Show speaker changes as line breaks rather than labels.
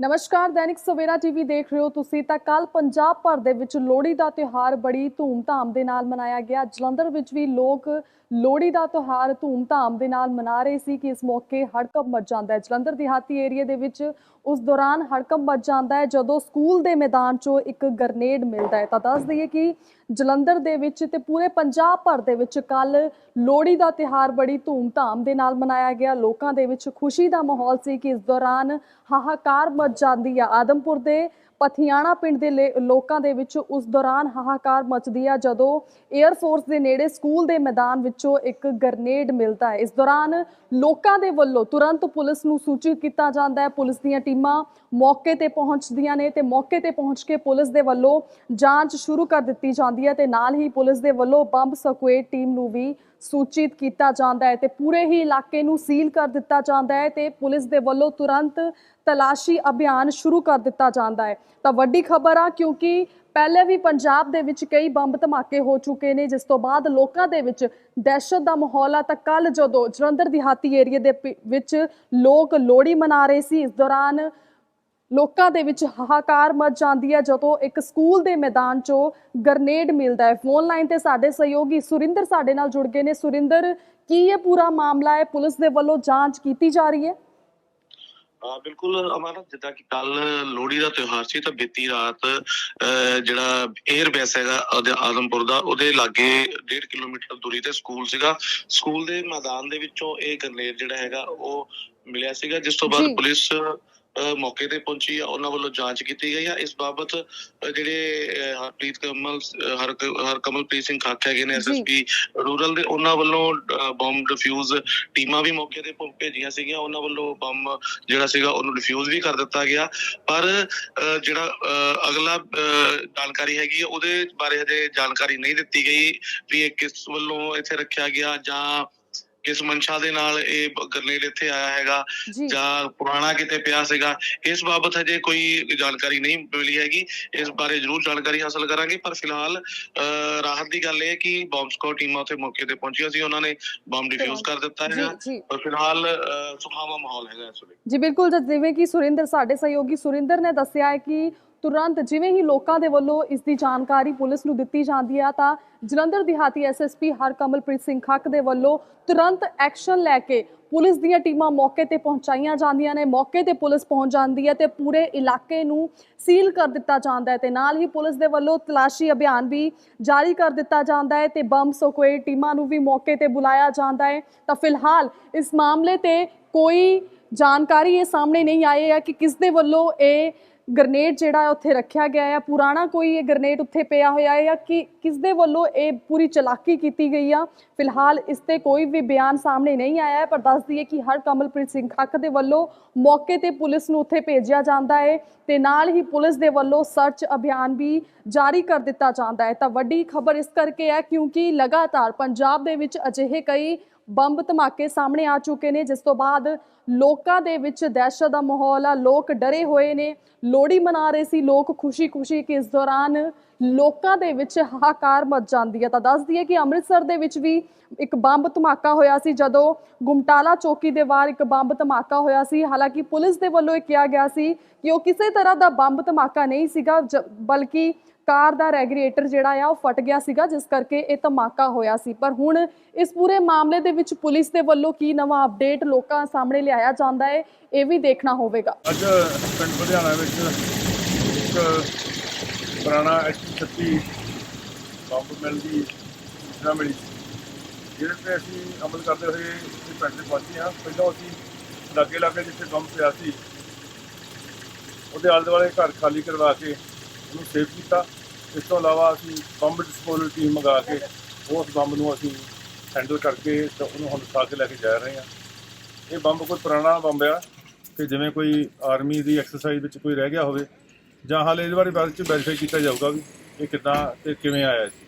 ਨਮਸਕਾਰ, ਦੈਨਿਕ ਸਵੇਰਾ ਟੀਵੀ ਦੇਖ ਰਹੇ ਹੋ ਤੁਸੀਂ। ਤਾਂ ਕੱਲ ਪੰਜਾਬ ਭਰ ਦੇ ਵਿੱਚ ਲੋਹੜੀ ਦਾ ਤਿਉਹਾਰ ਬੜੀ ਧੂਮਧਾਮ ਦੇ ਨਾਲ ਮਨਾਇਆ ਗਿਆ। ਜਲੰਧਰ ਵਿੱਚ ਵੀ ਲੋਕ ਲੋਹੜੀ ਦਾ ਤਿਉਹਾਰ ਧੂਮਧਾਮ ਦੇ ਨਾਲ ਮਨਾ ਰਹੇ ਸੀ ਕਿ ਇਸ ਮੌਕੇ ਹੜਕੰਪ ਮਚ ਜਾਂਦਾ ਹੈ। ਜਲੰਧਰ ਦਿਹਾਤੀ ਏਰੀਆ ਦੇ ਵਿੱਚ ਉਸ ਦੌਰਾਨ ਹੜਕੰਪ ਮਚ ਜਾਂਦਾ ਹੈ, ਜਦੋਂ ਸਕੂਲ ਦੇ ਮੈਦਾਨ 'ਚੋਂ ਇੱਕ ਗਰਨੇਡ ਮਿਲਦਾ ਹੈ। ਤਾਂ ਦੱਸ ਦਈਏ ਕਿ ਜਲੰਧਰ ਦੇ ਵਿੱਚ ਤੇ ਪੂਰੇ ਪੰਜਾਬ ਭਰ ਦੇ ਵਿੱਚ ਕੱਲ ਲੋਹੜੀ ਦਾ ਤਿਉਹਾਰ ਬੜੀ ਧੂਮਧਾਮ ਦੇ ਨਾਲ ਮਨਾਇਆ ਗਿਆ। ਲੋਕਾਂ ਦੇ ਵਿੱਚ ਖੁਸ਼ੀ ਦਾ ਮਾਹੌਲ ਸੀ ਕਿ ਇਸ ਦੌਰਾਨ ਹਾਹਾਕਾਰ ਮਚ ਜਾਂਦੀ ਆ। ਆਦਮਪੁਰ ਦੇ ਪਥਿਆਣਾ ਪਿੰਡ ਦੇ ਲੋਕਾਂ ਦੇ ਵਿੱਚ ਉਸ ਦੌਰਾਨ ਹਾਹਾਕਾਰ ਮਚਦੀ ਆ, ਜਦੋਂ 에ਅਰ ਫੋਰਸ ਦੇ ਨੇੜੇ ਸਕੂਲ ਦੇ ਮੈਦਾਨ ਵਿੱਚੋਂ ਇੱਕ ਗ੍ਰਨੇਡ ਮਿਲਦਾ ਹੈ। ਇਸ ਦੌਰਾਨ ਲੋਕਾਂ ਦੇ ਵੱਲੋਂ ਤੁਰੰਤ ਪੁਲਿਸ ਨੂੰ ਸੂਚਿਤ ਕੀਤਾ ਜਾਂਦਾ ਹੈ। ਪੁਲਿਸ ਦੀਆਂ ਟੀਮਾਂ ਮੌਕੇ ਤੇ ਪਹੁੰਚਦੀਆਂ ਨੇ ਤੇ ਮੌਕੇ ਤੇ ਪਹੁੰਚ ਕੇ ਪੁਲਿਸ ਦੇ ਵੱਲੋਂ ਜਾਂਚ ਸ਼ੁਰੂ ਕਰ ਦਿੱਤੀ ਜਾਂਦੀ ਹੈ ਤੇ ਨਾਲ ਹੀ ਪੁਲਿਸ ਦੇ ਵੱਲੋਂ ਬੰਬ ਸਕੁਏਡ ਟੀਮ ਨੂੰ ਵੀ ਸੂਚਿਤ ਕੀਤਾ ਜਾਂਦਾ ਹੈ ਤੇ ਪੂਰੇ ਹੀ ਇਲਾਕੇ ਨੂੰ ਸੀਲ ਕਰ ਦਿੱਤਾ ਜਾਂਦਾ ਹੈ ਤੇ ਪੁਲਿਸ ਦੇ ਵੱਲੋਂ ਤੁਰੰਤ ਤਲਾਸ਼ੀ ਅਭਿਆਨ ਸ਼ੁਰੂ ਕਰ ਦਿੱਤਾ ਜਾਂਦਾ ਹੈ। ਤਾਂ ਵੱਡੀ ਖਬਰ ਆ, ਕਿਉਂਕਿ ਪਹਿਲੇ ਵੀ ਪੰਜਾਬ ਦੇ ਵਿੱਚ ਕਈ ਬੰਬ ਧਮਾਕੇ ਹੋ ਚੁੱਕੇ ਨੇ, ਜਿਸ ਤੋਂ ਬਾਅਦ ਲੋਕਾਂ ਦੇ ਵਿੱਚ ਦਹਿਸ਼ਤ ਦਾ ਮਾਹੌਲ ਆ। ਤਾਂ ਕੱਲ ਜਦੋਂ ਜਲੰਧਰ ਦਿਹਾਤੀ ਏਰੀਆ ਦੇ ਪਿ- ਵਿੱਚ ਲੋਕ ਲੋਹੜੀ ਮਨਾ ਰਹੇ ਸੀ, ਇਸ ਦੌਰਾਨ ਲੋਕਾਂ ਦੇ ਵਿੱਚ ਹਾਹਾਕਾਰ ਮਚ ਜਾਂਦੀ ਹੈ ਜਦੋਂ ਇੱਕ ਸਕੂਲ ਦੇ ਮੈਦਾਨ 'ਚੋਂ ਗ੍ਰਨੇਡ ਮਿਲਦਾ ਹੈ। ਫੋਨ ਲਾਈਨ ਤੇ ਸਾਡੇ ਸਹਿਯੋਗੀ ਸੁਰਿੰਦਰ ਸਾਡੇ ਨਾਲ ਜੁੜ ਗਏ ਨੇ। ਸੁਰਿੰਦਰ ਕੀ ਇਹ ਪੂਰਾ ਮਾਮਲਾ ਹੈ? ਪੁਲਿਸ ਦੇ ਵੱਲੋਂ ਜਾਂਚ ਕੀਤੀ ਜਾ ਰਹੀ ਹੈ?
ਬਿਲਕੁਲ ਅਮਾਨਤ ਜਿੱਦਾਂ ਕਿ ਕੱਲ ਲੋਹੜੀ ਦਾ ਤਿਉਹਾਰ ਸੀ ਤਾਂ ਬੀਤੀ ਰਾਤ ਜਿਹੜਾ 에ਅਰ ਬੇਸ ਹੈਗਾ ਆਦਮਪੁਰ ਦਾ ਉਹਦੇ ਲਾਗੇ 1.5 ਕਿਲੋਮੀਟਰ ਦੂਰੀ ਤੇ ਸਕੂਲ ਸੀਗਾ। ਸਕੂਲ ਦੇ ਮੈਦਾਨ ਦੇ ਵਿੱਚੋਂ ਇਹ ਗ੍ਰਨੇਡ ਜਿਹੜਾ ਹੈਗਾ ਉਹ ਮਿਲਿਆ ਸੀਗਾ ਜਿਸ ਤੋਂ। ਬਾਅਦ ਪੁਲਿਸ ਮੌਕੇ ਤੇ ਪਹੁੰਚੀ ਆ ਉਹਨਾਂ ਵੱਲੋਂ ਜਾਂਚ ਕੀਤੀ ਗਈ ਆ। ਇਸ ਬਾਬਤ ਜਿਹੜੇ ਹਰਪ੍ਰੀਤ ਕਮਲ ਹਰ ਹਰਕਮਲਪ੍ਰੀਤ ਸਿੰਘ ਖਾਕ ਹੈਗੇ ਨੇ। ਐਸਐਸਪੀ ਰੂਰਲ ਦੇ ਉਹਨਾਂ ਵੱਲੋਂ ਬੰਬ ਡਿਫਿਊਜ਼ ਟੀਮਾਂ ਵੀ ਮੌਕੇ ਤੇ ਭੇਜੀਆਂ ਸੀਗੀਆਂ। ਉਹਨਾਂ ਵੱਲੋਂ ਬੰਬ ਜਿਹੜਾ ਸੀਗਾ ਉਹਨੂੰ ਡਿਫਿਊਜ਼ ਵੀ ਕਰ ਦਿੱਤਾ ਗਿਆ। ਪਰ ਜਿਹੜਾ ਅਗਲਾ ਜਾਣਕਾਰੀ ਹੈਗੀ ਉਹਦੇ ਬਾਰੇ ਹਜੇ ਜਾਣਕਾਰੀ ਨਹੀਂ ਦਿੱਤੀ ਗਈ ਵੀ ਇਹ ਕਿਸ ਵੱਲੋਂ ਇੱਥੇ ਰੱਖਿਆ ਗਿਆ ਜਾਂ ਕਿਸ ਮਨਸ਼ਾ ਦੇ ਨਾਲ ਇਹ ਗ੍ਰਨੇਡ ਇੱਥੇ ਆਇਆ ਹੈਗਾ
ਜੀ।
ਪੁਰਾਣਾ ਕਿਤੇ ਪਿਆ ਸੀਗਾ ਇਸ ਬਾਬਤ ਹਜੇ ਕੋਈ ਜਾਣਕਾਰੀ ਨਹੀਂ ਮਿਲੀ ਹੈਗੀ। ਇਸ ਬਾਰੇ ਜ਼ਰੂਰ ਜਾਣਕਾਰੀ ਹਾਸਲ ਕਰਾਂਗੇ ਪਰ ਫਿਲਹਾਲ ਰਾਹਤ ਦੀ ਗੱਲ ਇਹ ਕਿ ਬੰਬ ਸਕੁਆਡ ਟੀਮਾਂ ਉੱਥੇ ਮੌਕੇ ਤੇ ਪਹੁੰਚੀਆਂ ਸੀ ਉਹਨਾਂ ਨੇ ਬੰਬ ਡਿਫਿਊਜ਼ ਕਰ ਦਿੱਤਾ ਹੈਗਾ। ਪਰ ਫਿਲਹਾਲ ਸੁਖਾਵਾਂ ਮਾਹੌਲ ਹੈਗਾ ਇਸ ਵੇਲੇ।
ਜੀ ਬਿਲਕੁਲ ਜਿਵੇਂ ਕਿ ਸੁਰਿੰਦਰ ਸਾਡੇ ਸਹਿਯੋਗੀ ਸੁਰਿੰਦਰ ਨੇ ਦੱਸਿਆ ਹੈ ਕਿ ਤੁਰੰਤ ਜਿਵੇਂ ਹੀ ਲੋਕਾਂ ਦੇ ਵੱਲੋਂ ਇਸ ਦੀ ਜਾਣਕਾਰੀ ਪੁਲਿਸ ਨੂੰ ਦਿੱਤੀ ਜਾਂਦੀ ਹੈ ਤਾਂ ਜਲੰਧਰ ਦਿਹਾਤੀ ਐਸਐਸਪੀ ਹਰਕਮਲਪ੍ਰੀਤ ਸਿੰਘ ਖੱਕ ਦੇ ਵੱਲੋਂ ਤੁਰੰਤ ਐਕਸ਼ਨ ਲੈ ਕੇ ਪੁਲਿਸ ਦੀਆਂ ਟੀਮਾਂ ਮੌਕੇ ਤੇ ਪਹੁੰਚਾਈਆਂ ਜਾਂਦੀਆਂ ਨੇ। ਮੌਕੇ ਤੇ ਪੁਲਿਸ ਪਹੁੰਚ ਜਾਂਦੀ ਹੈ ਤੇ ਪੂਰੇ ਇਲਾਕੇ ਨੂੰ ਸੀਲ ਕਰ ਦਿੱਤਾ ਜਾਂਦਾ ਹੈ ਤੇ ਨਾਲ ਹੀ ਪੁਲਿਸ ਦੇ ਵੱਲੋਂ ਤਲਾਸ਼ੀ ਅਭਿਆਨ ਵੀ ਜਾਰੀ ਕਰ ਦਿੱਤਾ ਜਾਂਦਾ ਹੈ ਤੇ ਬੰਬ ਸਕੁਏਡ ਟੀਮਾਂ ਨੂੰ ਵੀ ਮੌਕੇ ਤੇ ਬੁਲਾਇਆ ਜਾਂਦਾ ਹੈ। ਤਾਂ ਫਿਲਹਾਲ ਇਸ ਮਾਮਲੇ ਤੇ ਕੋਈ ਜਾਣਕਾਰੀ ਇਹ ਸਾਹਮਣੇ ਨਹੀਂ ਆਈ ਹੈ ਕਿ ਕਿਸ ਦੇ ਵੱਲੋਂ ਇਹ ਗ੍ਰਨੇਡ ਜਿਹੜਾ ਉੱਥੇ ਰੱਖਿਆ ਗਿਆ ਹੈ। ਪੁਰਾਣਾ ਕੋਈ ਇਹ ਗ੍ਰਨੇਡ ਉੱਥੇ ਪਿਆ ਹੋਇਆ ਹੈ ਜਾਂ ਕਿ ਕਿਸ ਦੇ ਵੱਲੋਂ ਇਹ ਪੂਰੀ ਚਲਾਕੀ ਕੀਤੀ ਗਈ ਆ? ਫਿਲਹਾਲ ਇਸ ਤੇ ਕੋਈ ਵੀ ਬਿਆਨ ਸਾਹਮਣੇ ਨਹੀਂ ਆਇਆ ਹੈ, ਪਰ ਦੱਸ ਦਈਏ ਕਿ ਹਰ ਕਮਲਪ੍ਰੀਤ ਸਿੰਘ ਖੱਕ ਦੇ ਵੱਲੋਂ ਮੌਕੇ ਤੇ ਪੁਲਿਸ ਨੂੰ ਉੱਥੇ ਭੇਜਿਆ ਜਾਂਦਾ ਹੈ ਤੇ ਨਾਲ ਹੀ ਪੁਲਿਸ ਦੇ ਵੱਲੋਂ ਸਰਚ ਅਭਿਆਨ ਵੀ ਜਾਰੀ ਕਰ ਦਿੱਤਾ ਜਾਂਦਾ ਹੈ। ਤਾਂ ਵੱਡੀ ਖਬਰ ਇਸ ਕਰਕੇ ਹੈ ਕਿਉਂਕਿ ਲਗਾਤਾਰ ਪੰਜਾਬ ਦੇ ਵਿੱਚ ਅਜਿਹੇ ਕਈ ਬੰਬ ਧਮਾਕੇ ਸਾਹਮਣੇ ਆ ਚੁੱਕੇ ਨੇ, ਜਿਸ ਤੋਂ ਬਾਅਦ ਲੋਕਾਂ ਦੇ ਵਿੱਚ ਦਹਿਸ਼ਤ ਦਾ ਮਾਹੌਲ ਆ, ਲੋਕ ਡਰੇ ਹੋਏ ਨੇ, ਲੋਹੜੀ ਮਨਾ ਰਹੇ ਸੀ, ਲੋਕ ਖੁਸ਼ੀ-ਖੁਸ਼ੀ ਕਿ ਇਸ ਦੌਰਾਨ ਲੋਕਾਂ ਦੇ ਵਿੱਚ ਹਾਹਾਕਾਰ ਮਚ ਜਾਂਦੀ ਹੈ। ਤਾਂ ਦੱਸ ਦਈਏ ਕਿ ਅੰਮ੍ਰਿਤਸਰ ਦੇ ਵਿੱਚ ਵੀ ਇੱਕ ਬੰਬ ਧਮਾਕਾ ਹੋਇਆ ਸੀ, ਜਦੋਂ ਗੁਮਟਾਲਾ ਚੌਕੀ ਦੇ ਬਾਹਰ ਇੱਕ ਬੰਬ ਧਮਾਕਾ ਹੋਇਆ ਸੀ। ਹਾਲਾਂਕਿ ਪੁਲਿਸ ਦੇ ਵੱਲੋਂ ਇਹ ਕਿਹਾ ਗਿਆ ਸੀ ਕਿ ਉਹ ਕਿਸੇ ਤਰ੍ਹਾਂ ਦਾ ਬੰਬ ਧਮਾਕਾ ਨਹੀਂ ਸੀਗਾ, ਜ- ਬਲਕਿ ਕਾਰ ਦਾ ਰੈਗੂਲੇਟਰ ਜਿਹੜਾ ਆ, ਉਹ ਫਟ ਗਿਆ ਸੀਗਾ, ਜਿਸ ਕਰਕੇ ਇਹ ਧਮਾਕਾ ਹੋਇਆ ਸੀ। ਪਰ ਹੁਣ ਇਸ ਪੂਰੇ ਮਾਮਲੇ ਦੇ ਵਿੱਚ ਪੁਲਿਸ ਦੇ ਵੱਲੋਂ ਕੀ ਨਵਾਂ ਅਪਡੇਟ ਲੋਕਾਂ ਸਾਹਮਣੇ ਲਿਆਇਆ ਜਾਂਦਾ ਹੈ ਇਹ ਵੀ ਦੇਖਣਾ ਹੋਵੇਗਾ।
ਅੱਜ ਪਿੰਡ ਲੁਧਿਆਣਾ ਵਿੱਚ ਇੱਕ ਪੁਰਾਣਾ H36 ਬੰਬ ਮਿਲ ਦੀ ਸੂਚਨਾ ਮਿਲੀ। ਜਿਹਦੇ ਤੇ ਅਸੀਂ ਅਮਲ ਕਰਦੇ ਹੋਏ ਇਸ ਪਿੰਡ ਦੇ ਪਹੁੰਚੇ ਹਾਂ। ਪਹਿਲਾਂ ਅਸੀਂ ਲਾਗੇ ਲਾਗੇ ਜਿੱਥੇ ਬੰਬ ਪਿਆ ਸੀ, ਉਹਦੇ ਆਲੇ ਦੁਆਲੇ ਘਰ ਖਾਲੀ ਕਰਵਾ ਕੇ ਉਹਨੂੰ ਸੇਵ ਕੀਤਾ। ਇਸ ਤੋਂ ਇਲਾਵਾ ਅਸੀਂ ਬੰਬ ਡਿਸਪੋਜ਼ਲ ਟੀਮ ਮੰਗਾ ਕੇ ਉਸ ਬੰਬ ਨੂੰ ਅਸੀਂ ਹੈਂਡਲ ਕਰਕੇ ਤੇ ਉਹਨੂੰ ਹੁਣ ਉਠਾ ਕੇ ਲੈ ਕੇ ਜਾ ਰਹੇ ਹਾਂ। ਇਹ ਬੰਬ ਕੋਈ ਪੁਰਾਣਾ ਬੰਬ ਆ ਕਿ ਜਿਵੇਂ ਕੋਈ ਆਰਮੀ ਦੀ ਐਕਸਰਸਾਈਜ਼ ਵਿੱਚ ਕੋਈ ਰਹਿ ਗਿਆ ਹੋਵੇ ਜਾਂ ਹਾਲੇ ਇਹਦੇ ਬਾਰੇ ਬਾਅਦ ਚ ਵੈਰੀਫਾਈ ਕੀਤਾ ਜਾਊਗਾ ਵੀ ਇਹ ਕਿੱਦਾਂ ਤੇ ਕਿਵੇਂ ਆਇਆ ਸੀ